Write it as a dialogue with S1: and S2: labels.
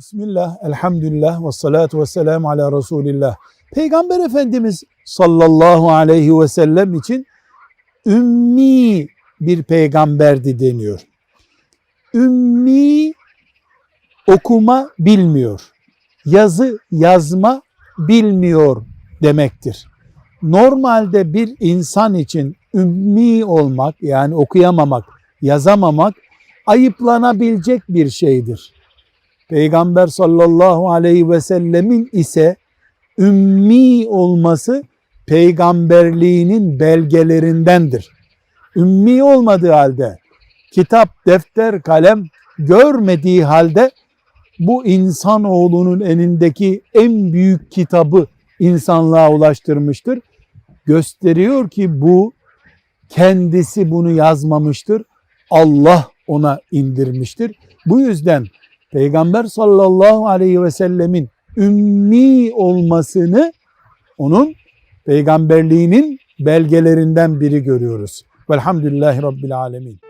S1: Bismillah, elhamdülillah ve salatu ve selamu ala Resulillah. Peygamber Efendimiz sallallahu aleyhi ve sellem için ümmi bir peygamberdi deniyor. Ümmi okuma bilmiyor. Yazı yazma bilmiyor demektir. Normalde bir insan için ümmi olmak yani okuyamamak, yazamamak ayıplanabilecek bir şeydir. Peygamber sallallahu aleyhi ve sellemin ise ümmi olması peygamberliğinin belgelerindendir. Ümmi olmadığı halde kitap, defter, kalem görmediği halde bu insanoğlunun elindeki en büyük kitabı insanlığa ulaştırmıştır. Gösteriyor ki bu kendisi bunu yazmamıştır. Allah ona indirmiştir. Bu yüzden Peygamber sallallahu aleyhi ve sellemin ümmi olmasını onun peygamberliğinin belgelerinden biri görüyoruz. Velhamdülillahi Rabbil Alemin.